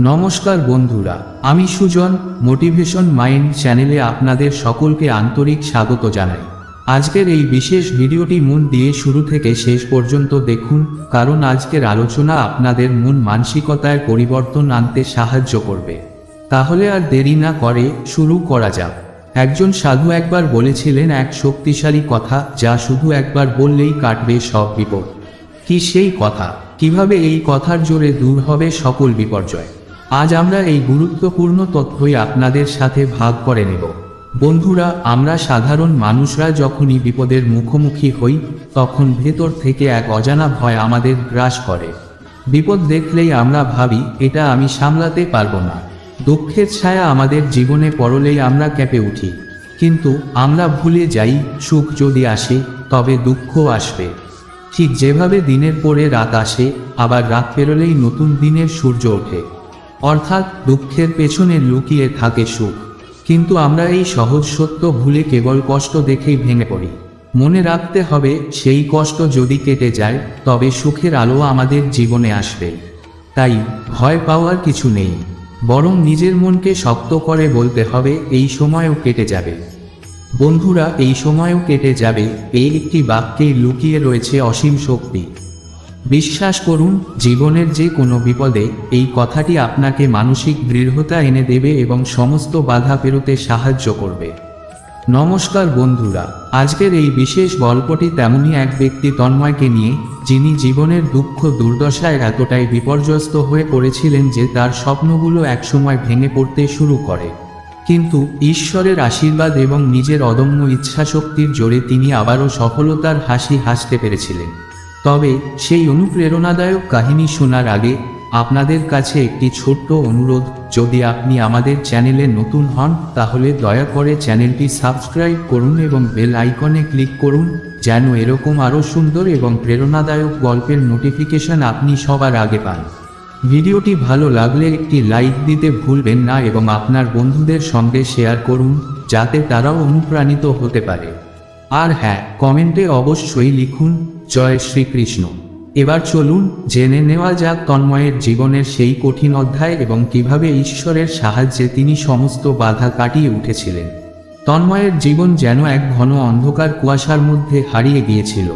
নমস্কার বন্ধুরা, আমি সুজন মোটিভেশন মাইন্ড চ্যানেলে আপনাদের সকলকে আন্তরিক স্বাগত জানাই। আজকের এই বিশেষ ভিডিওটি মন দিয়ে শুরু থেকে শেষ পর্যন্ত দেখুন, কারণ আজকের আলোচনা আপনাদের মন মানসিকতায় পরিবর্তন আনতে সাহায্য করবে। তাহলে আর দেরি না করে শুরু করা যাক। একজন সাধু একবার বলেছিলেন এক শক্তিশালী কথা, যা শুধু একবার বললেই কাটবে সব বিপদ। কি সেই কথা? কীভাবে এই কথার জোরে দূর হবে সকল বিপর্যয়? আজ আমরা এই গুরুত্বপূর্ণ তথ্যই আপনাদের সাথে ভাগ করে নেব। বন্ধুরা, আমরা সাধারণ মানুষরা যখনই বিপদের মুখোমুখি হই, তখন ভেতর থেকে এক অজানা ভয় আমাদের গ্রাস করে। বিপদ দেখলেই আমরা ভাবি, এটা আমি সামলাতে পারব না। দুঃখের ছায়া আমাদের জীবনে পড়লেই আমরা কেঁপে উঠি। কিন্তু আমরা ভুলে যাই, সুখ যদি আসে, তবে দুঃখ আসবে। ঠিক যেভাবে দিনের পরে রাত আসে, আবার রাত পেরোলেই নতুন দিনের সূর্য ওঠে। অর্থাৎ দুঃখের পেছনে লুকিয়ে থাকে সুখ। কিন্তু আমরা এই সহজ সত্য ভুলে কেবল কষ্ট দেখেই ভেঙে পড়ি। মনে রাখতে হবে, সেই কষ্ট যদি কেটে যায়, তবে সুখের আলো আমাদের জীবনে আসবে। তাই ভয় পাওয়ার কিছু নেই। বরং নিজের মনকে শক্ত করে বলতে হবে, এই সময়ও কেটে যাবে। বন্ধুরা, এই সময়ও কেটে যাবে, এই একটি বাক্যেই লুকিয়ে রয়েছে অসীম শক্তি। বিশ্বাস করুন, জীবনের যে কোনো বিপদে এই কথাটি আপনাকে মানসিক দৃঢ়তা এনে দেবে এবং সমস্ত বাধা পেরোতে সাহায্য করবে। নমস্কার বন্ধুরা, আজকের এই বিশেষ গল্পটি তেমনই এক ব্যক্তি তন্ময়কে নিয়ে, যিনি জীবনের দুঃখ দুর্দশায় এতটাই বিপর্যস্ত হয়ে পড়েছিলেন যে তার স্বপ্নগুলো একসময় ভেঙে পড়তে শুরু করে। কিন্তু ঈশ্বরের আশীর্বাদ এবং নিজের অদম্য ইচ্ছাশক্তির জোরে তিনি আবারও সফলতার হাসি হাসতে পেরেছিলেন। তবে সেই অনুপ্রেরণাদায়ক কাহিনী শোনার আগে আপনাদের কাছে একটি ছোট্ট অনুরোধ, যদি আপনি আমাদের চ্যানেলে নতুন হন, তাহলে দয়া করে চ্যানেলটি সাবস্ক্রাইব করুন এবং বেল আইকনে ক্লিক করুন, যেন এরকম আরও সুন্দর এবং প্রেরণাদায়ক গল্পের নোটিফিকেশন আপনি সবার আগে পান। ভিডিওটি ভালো লাগলে একটি লাইক দিতে ভুলবেন না এবং আপনার বন্ধুদের সঙ্গে শেয়ার করুন, যাতে তারাও অনুপ্রাণিত হতে পারে। আর হ্যাঁ কমেন্টে অবশ্যই লিখুন, জয় শ্রীকৃষ্ণ। এবার চলুন, জেনে নেওয়া যাক তন্ময়ের জীবনের সেই কঠিন অধ্যায় এবং কীভাবে ঈশ্বরের সাহায্যে তিনি সমস্ত বাধা কাটিয়ে উঠেছিলেন। তন্ময়ের জীবন যেন এক ঘন অন্ধকার কুয়াশার মধ্যে হারিয়ে গিয়েছিল।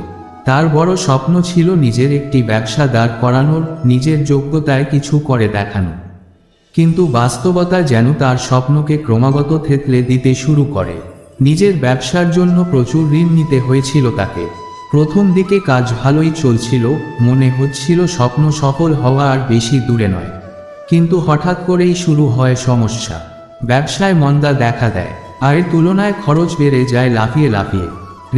তার বড় স্বপ্ন ছিল নিজের একটি ব্যবসা দাঁড় করানোর, নিজের যোগ্যতায় কিছু করে দেখানো। কিন্তু বাস্তবতা যেন তার স্বপ্নকে ক্রমাগত থেতলে দিতে শুরু করে। নিজের ব্যবসার জন্য প্রচুর ঋণ নিতে হয়েছিল তাকে। প্রথম দিকে কাজ ভালোই চলছিল, মনে হচ্ছিল স্বপ্ন সফল হওয়া আর বেশি দূরে নয়। কিন্তু হঠাৎ করেই শুরু হয় সমস্যা। ব্যবসায় মন্দা দেখা দেয় আয়ের তুলনায় খরচ বেড়ে যায় লাফিয়ে লাফিয়ে।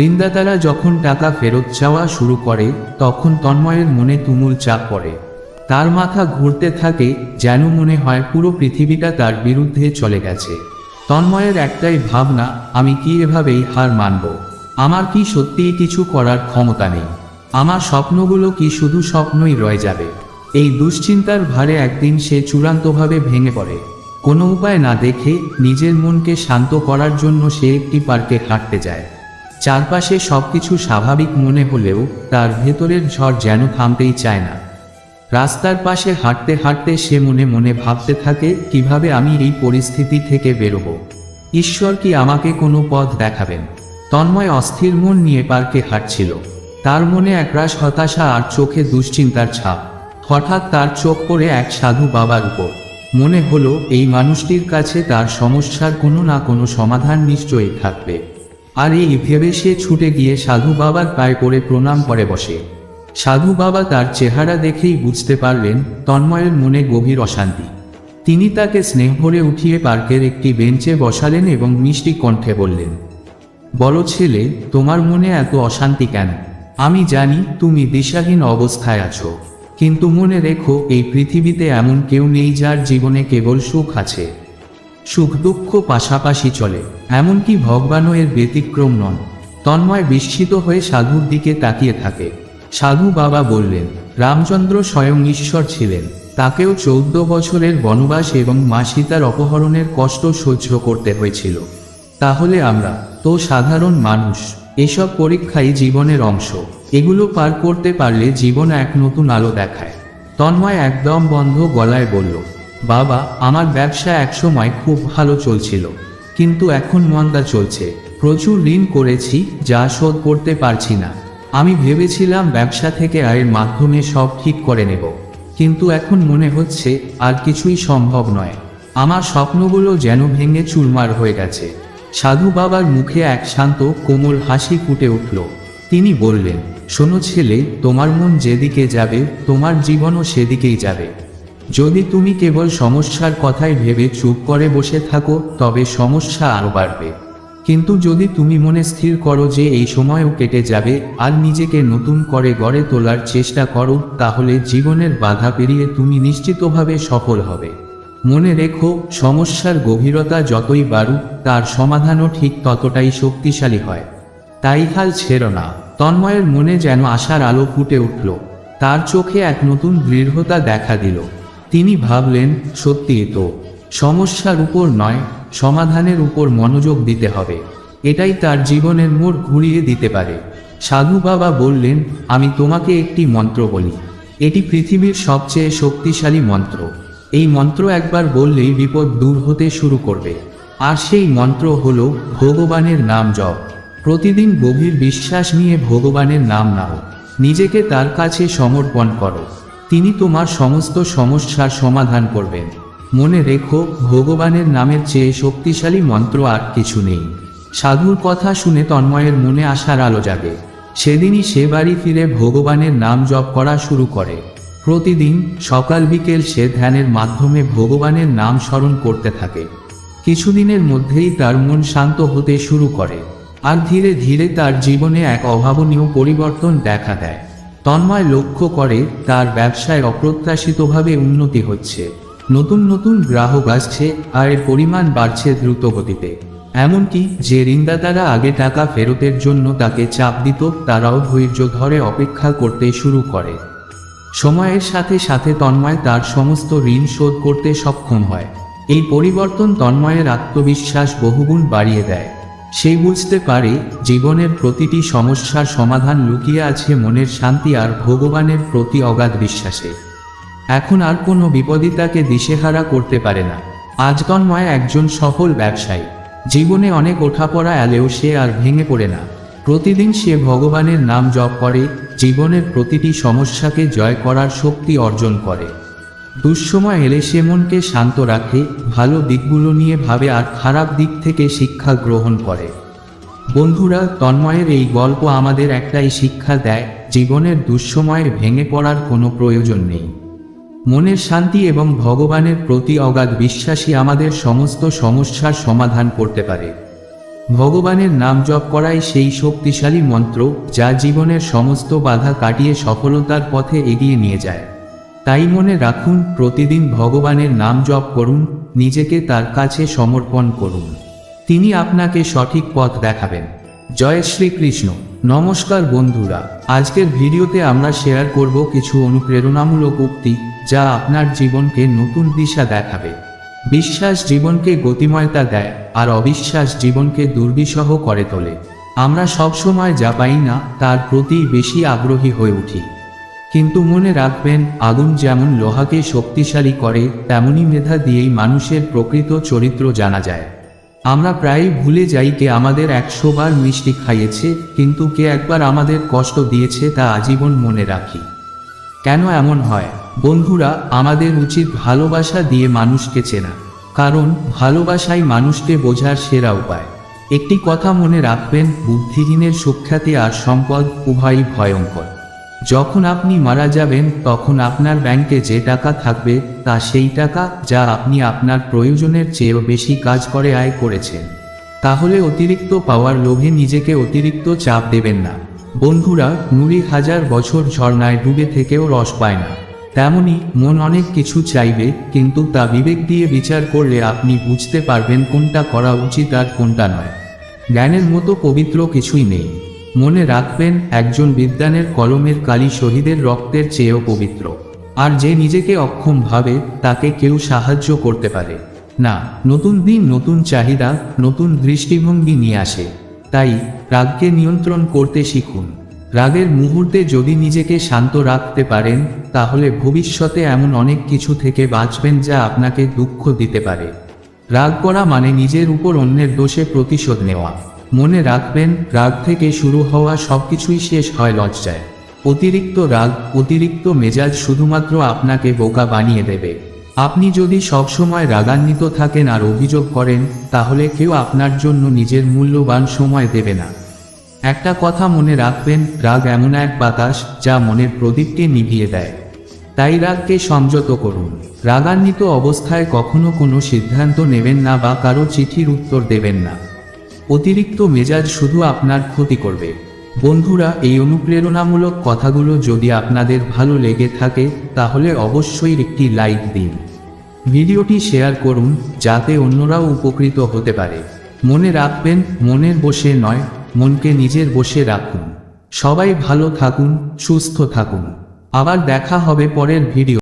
ঋণদাতারা যখন টাকা ফেরত চাওয়া শুরু করে, তখন তন্ময়ের মনে তুমুল চাপ পড়ে। তার মাথা ঘুরতে থাকে, যেন মনে হয় পুরো পৃথিবীটা তার বিরুদ্ধে চলে গেছে। তন্ময়ের একটাই ভাবনা, আমি কি এভাবেই হার মানব? আমার কি সত্যিই কিছু করার ক্ষমতা নেই? আমার স্বপ্নগুলো কি শুধু স্বপ্নই রয়ে যাবে? এই দুশ্চিন্তার ভারে একদিন সে চূড়ান্তভাবে ভেঙে পড়ে। কোনো উপায় না দেখে নিজের মনকে শান্ত করার জন্য সে একটি পার্কে হাঁটতে যায়। চারপাশে সবকিছু স্বাভাবিক মনে হলেও তার ভেতরের ঝড় যেন থামতেই চায় না। রাস্তার পাশে হাঁটতে হাঁটতে সে মনে মনে ভাবতে থাকে, কীভাবে আমি এই পরিস্থিতি থেকে বেরোব? ঈশ্বর কি আমাকে কোনো পথ দেখাবেন? তন্ময় অস্থির মন নিয়ে পার্কে হাঁটছিল। তার মনে একরাশ হতাশা আর চোখে দুশ্চিন্তার ছাপ। হঠাৎ তার চোখ পড়ে এক সাধু বাবার উপর। মনে হলো, এই মানুষটির কাছে তার সমস্যার কোনো না কোনো সমাধান নিশ্চয়ই থাকবে। আর এই ভেবে সে ছুটে গিয়ে সাধু বাবার পায়ে পড়ে প্রণাম করে বসে। সাধু বাবা তার চেহারা দেখেই বুঝতে পারলেন তন্ময়ের মনে গভীর অশান্তি। তিনি তাকে স্নেহ ভরে উঠিয়ে পার্কের একটি বেঞ্চে বসালেন এবং মিষ্টি কণ্ঠে বললেন বলো ছেলে, তোমার মনে এত অশান্তি কেন? আমি জানি তুমি দিশাহীন অবস্থায় আছো, কিন্তু মনে রেখো এই পৃথিবীতে এমন কেউ নেই যার জীবনে কেবল সুখ আছে। সুখ দুঃখ পাশাপাশি চলে, এমনকি ভগবানও এর ব্যতিক্রম নন। তন্ময় বিস্মিত হয়ে সাধুর দিকে তাকিয়ে থাকে। সাধু বাবা বললেন, রামচন্দ্র স্বয়ং ঈশ্বর ছিলেন। তাকেও চৌদ্দ বছরের বনবাস এবং মা সীতার অপহরণের কষ্ট সহ্য করতে হয়েছিল। তাহলে আমরা তো সাধারণ মানুষ, এসব পরীক্ষাই জীবনের অংশ। এগুলো পার করতে পারলে জীবন এক নতুন আলো দেখায়। তন্ময় একদম বন্ধ গলায় বলল, বাবা, আমার ব্যবসা একসময় খুব ভালো চলছিল, কিন্তু এখন মন্দা চলছে। প্রচুর ঋণ করেছি, যা শোধ করতে পারছি না। আমি ভেবেছিলাম ব্যবসা থেকে আয়ের মাধ্যমে সব ঠিক করে নেব, কিন্তু এখন মনে হচ্ছে আর কিছুই সম্ভব নয়। আমার স্বপ্নগুলো যেন ভেঙে চুরমার হয়ে গেছে। সাধু বাবার মুখে এক শান্ত, কোমল হাসি ফুটে উঠল। তিনি বললেন, শোনো ছেলে, তোমার মন যেদিকে যাবে, তোমার জীবনও সেদিকেই যাবে। যদি তুমি কেবল সমস্যার কথাই ভেবে চুপ করে বসে থাকো, তবে সমস্যা আরও বাড়বে। কিন্তু যদি তুমি মনে স্থির করো যে এই সময়ও কেটে যাবে, আর নিজেকে নতুন করে গড়ে তোলার চেষ্টা করো, তাহলে জীবনের বাধা পেরিয়ে তুমি নিশ্চিতভাবে সফল হবে। মনে রেখো, সমস্যার গভীরতা যতই বাড়ুক, তার সমাধানও ঠিক ততটাই শক্তিশালী হয়। তাই হাল ছেড়ো না। তন্ময়ের মনে যেন আশার আলো ফুটে উঠল। তার চোখে এক নতুন দৃঢ়তা দেখা দিল। তিনি ভাবলেন সত্যি তো। সমস্যার উপর নয়, সমাধানের উপর মনোযোগ দিতে হবে। এটাই তার জীবনের মোড় ঘুরিয়ে দিতে পারে। সাধু বাবা বললেন, আমি তোমাকে একটি মন্ত্র বলি। এটি পৃথিবীর সবচেয়ে শক্তিশালী মন্ত্র। এই মন্ত্র একবার বললেই বিপদ দূর হতে শুরু করবে। আর সেই মন্ত্র হল, ভগবানের নাম জপ। প্রতিদিন গভীর বিশ্বাস নিয়ে ভগবানের নাম নাও। নিজেকে তার কাছে সমর্পণ করো। তিনি তোমার সমস্ত সমস্যার সমাধান করবেন। মনে রেখো, ভগবানের নামের চেয়ে শক্তিশালী মন্ত্র আর কিছু নেই। সাধুর কথা শুনে তন্ময়ের মনে আসার আলো জাগে। সেদিনই সে বাড়ি ফিরে ভগবানের নাম জপ করা শুরু করে। প্রতিদিন সকাল বিকেল সে ধ্যানের মাধ্যমে ভগবানের নাম স্মরণ করতে থাকে। কিছুদিনের মধ্যেই তার মন শান্ত হতে শুরু করে আর ধীরে ধীরে তার জীবনে এক অভাবনীয় পরিবর্তন দেখা দেয়। তন্ময় লক্ষ্য করে তার ব্যবসায় অপ্রত্যাশিতভাবে উন্নতি হচ্ছে। নতুন নতুন গ্রাহক আসছে আর এর পরিমাণ বাড়ছে দ্রুত গতিতে। এমনকি যে ঋণদাতারা আগে টাকা ফেরতের জন্য তাকে চাপ দিত, তারাও ধৈর্য ধরে অপেক্ষা করতে শুরু করে। সময়ের সাথে সাথে তন্ময় তার সমস্ত ঋণ শোধ করতে সক্ষম হয়। এই পরিবর্তন তন্ময়ের আত্মবিশ্বাস বহুগুণ বাড়িয়ে দেয়। সে বুঝতে পারে, জীবনের প্রতিটি সমস্যার সমাধান লুকিয়ে আছে মনের শান্তি আর ভগবানের প্রতি অগাধ বিশ্বাসে। এখন আর কোনো বিপদই তাকে দিশেহারা করতে পারে না। আজ তন্ময় একজন সফল ব্যবসায়ী। জীবনে অনেক ওঠাপড়া এলেও সে আর ভেঙে পড়ে না। প্রতিদিন সে ভগবানের নাম জপ করে, জীবনের প্রতিটি সমস্যাকে জয় করার শক্তি অর্জন করে। দুঃসময় এলে সে মনকে শান্ত রাখে, ভালো দিকগুলো নিয়ে ভাবে আর খারাপ দিক থেকে শিক্ষা গ্রহণ করে। বন্ধুরা, তন্ময়ের এই গল্প আমাদের একটাই শিক্ষা দেয়, জীবনের দুঃসময়ে ভেঙে পড়ার কোনো প্রয়োজন নেই। মনের শান্তি এবং ভগবানের প্রতি অগাধ বিশ্বাসী আমাদের সমস্ত সমস্যার সমাধান করতে পারে। ভগবানের নাম জপ করাই সেই শক্তিশালী মন্ত্র যা জীবনের সমস্ত বাধা কাটিয়ে সফলতার পথে এগিয়ে নিয়ে যায়। তাই মনে রাখুন, প্রতিদিন ভগবানের নাম জপ করুন, নিজেকে তার কাছে সমর্পণ করুন। তিনি আপনাকে সঠিক পথ দেখাবেন। জয় শ্রীকৃষ্ণ। নমস্কার বন্ধুরা, আজকের ভিডিওতে আমরা শেয়ার করব কিছু অনুপ্রেরণামূলক উক্তি যা আপনার জীবনকে নতুন দিশা দেখাবে। বিশ্বাস জীবনকে গতিময়তা দেয় আর অবিশ্বাস জীবনকে দুর্বিষহ করে তোলে। আমরা সবসময় যা পাই না, তার প্রতি বেশি আগ্রহী হয়ে উঠি। কিন্তু মনে রাখবেন, আগুন যেমন লোহাকে শক্তিশালী করে তেমনি মেধা দিয়েই মানুষের প্রকৃত চরিত্র জানা যায়। আমরা প্রায়ই ভুলে যাই কে আমাদের একশো বার মিষ্টি খাইয়েছে, কিন্তু কে একবার আমাদের কষ্ট দিয়েছে তা আজীবন মনে রাখি। কেন এমন হয়? বন্ধুরা, আমাদের উচিত ভালোবাসা দিয়ে মানুষকে চেনা, কারণ ভালোবাসাই মানুষকে বোঝার সেরা উপায়। একটি কথা মনে রাখবেন, বুদ্ধিহীনের সুখ্যাতি আর সম্পদ উভয়ই ভয়ঙ্কর। যখন আপনি মারা যাবেন, তখন আপনার ব্যাংকে যে টাকা থাকবে, তা সেই টাকা যা আপনি আপনার প্রয়োজনের চেয়েও বেশি কাজ করে আয় করেছেন। তাহলে অতিরিক্ত পাওয়ার লোভে নিজেকে অতিরিক্ত চাপ দেবেন না। বন্ধুরা নুড়ি হাজার বছর ঝর্ণায় ডুবে থেকেও রস পায় না। তেমনি মন অনেক কিছু চাইবে, কিন্তু তা বিবেক দিয়ে বিচার করলে আপনি বুঝতে পারবেন কোনটা করা উচিত আর কোনটা নয়। জ্ঞানের মতো পবিত্র কিছুই নেই। মনে রাখবেন, একজন বিদ্যানের কলমের কালি শহীদের রক্তের চেয়েও পবিত্র। আর যে নিজেকে অক্ষম ভাবে, তাকে কেউ সাহায্য করতে পারে। না, নতুন দিন, নতুন চাহিদা, নতুন দৃষ্টিভঙ্গি নিয়ে আসে। তাই রাগকে নিয়ন্ত্রণ করতে শিখুন। রাগের মুহূর্তে যদি নিজেকে শান্ত রাখতে পারেন, তাহলে ভবিষ্যতে এমন অনেক কিছু থেকে বাঁচবেন যা আপনাকে দুঃখ দিতে পারে। রাগ করা মানে নিজের উপর অন্যের দোষে প্রতিশোধ নেওয়া। মনে রাখবেন, রাগ থেকে শুরু হওয়া সবকিছুই শেষ হয় লজ্জায়। অতিরিক্ত রাগ, অতিরিক্ত মেজাজ শুধুমাত্র আপনাকে বোকা বানিয়ে দেবে। আপনি যদি সবসময় রাগান্বিত থাকেন আর অভিযোগ করেন, তাহলে কেউ আপনার জন্য নিজের মূল্যবান সময় দেবে না। একটা কথা মনে রাখবেন, রাগ এমন এক বাতাস যা মনের প্রদীপকে নিভিয়ে দেয়। তাই রাগকে সংযত করুন। রাগান্বিত অবস্থায় কখনো কোনো সিদ্ধান্ত নেবেন না বা কারও চিঠির উত্তর দেবেন না। অতিরিক্ত মেজাজ শুধু আপনার ক্ষতি করবে। বন্ধুরা, এই অনুপ্রেরণামূলক কথাগুলো যদি আপনাদের ভালো লেগে থাকে, তাহলে অবশ্যই একটি লাইক দিন। ভিডিওটি শেয়ার করুন, যাতে অন্যরাও উপকৃত হতে পারে। মনে রাখবেন, মনের বসে নয়, মনকে নিজের বসে রাখুন। সবাই ভালো থাকুন, সুস্থ থাকুন। আবার দেখা হবে পরের ভিডিও